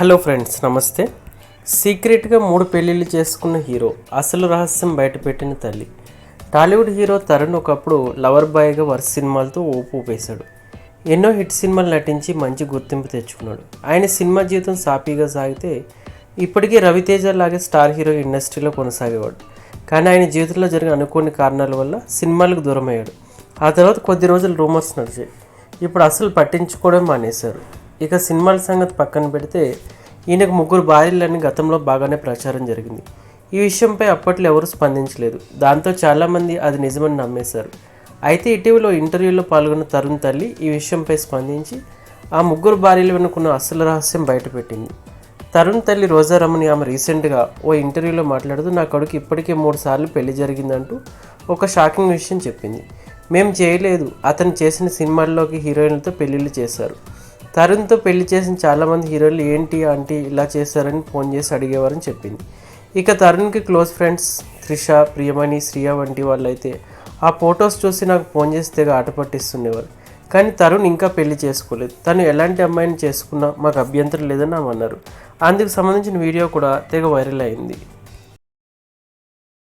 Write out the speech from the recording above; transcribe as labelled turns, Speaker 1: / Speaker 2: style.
Speaker 1: Hello friends నమస్తే. సీక్రెట్గా మూడు పెళ్ళిళ్ళు చేసుకున్న హీరో అసలు రహస్యం బయటపెట్టిన తల్లి. టాలీవుడ్ హీరో తరుణ్ ఒకప్పుడు లవర్ బాయ్గా వరుస సినిమాలతో ఊపు ఊపేశాడు. ఎన్నో హిట్ సినిమాలు నటించి మంచి గుర్తింపు తెచ్చుకున్నాడు. ఆయన సినిమా జీవితం సాఫీగా సాగితే ఇప్పటికీ రవితేజ లాగే స్టార్ హీరో ఇండస్ట్రీలో కొనసాగేవాడు. కానీ ఆయన జీవితంలో జరిగిన అనుకోని కారణాల వల్ల సినిమాలకు దూరం అయ్యాడు ఆ తర్వాత కొద్ది రోజులు రూమర్స్ నడిచాయి. ఇప్పుడు అసలు పట్టించుకోవడం మానేశారు. ఇక సినిమాల సంగతి పక్కన పెడితే ఈయనకు ముగ్గురు భార్యలని గతంలో బాగానే ప్రచారం జరిగింది. ఈ విషయంపై అప్పట్లో ఎవరూ స్పందించలేదు. దాంతో చాలామంది అది నిజమని నమ్మేశారు. అయితే ఇటీవల ఇంటర్వ్యూలో పాల్గొన్న తరుణ్ తల్లి ఈ విషయంపై స్పందించి ఆ ముగ్గురు భార్యలు వెనుకున్న అసలు రహస్యం బయటపెట్టింది. తరుణ్ తల్లి రోజారమణి ఆమె రీసెంట్గా ఓ ఇంటర్వ్యూలో మాట్లాడుతూ నా కొడుకు ఇప్పటికే మూడు సార్లు పెళ్ళి జరిగిందంటూ ఒక షాకింగ్ విషయం చెప్పింది. మేము చేయలేదు. అతను చేసిన సినిమాల్లోకి హీరోయిన్లతో పెళ్ళిళ్ళు చేశారు. తరుణ్తో పెళ్ళి చేసిన చాలామంది హీరోలు ఏంటి ఆంటీ ఇలా చేశారని ఫోన్ చేసి అడిగేవారని చెప్పింది. ఇక తరుణ్కి క్లోజ్ ఫ్రెండ్స్ త్రిష ప్రియమణి శ్రియ వంటి వాళ్ళైతే ఆ ఫొటోస్ చూసి నాకు ఫోన్ చేసి తెగ ఆట పట్టిస్తుండేవారు. కానీ తరుణ్ ఇంకా పెళ్ళి చేసుకోలేదు. తను ఎలాంటి అమ్మాయిని చేసుకున్నా మాకు అభ్యంతరం లేదని ఆమె అన్నారు. అందుకు సంబంధించిన వీడియో కూడా తెగ వైరల్ అయింది.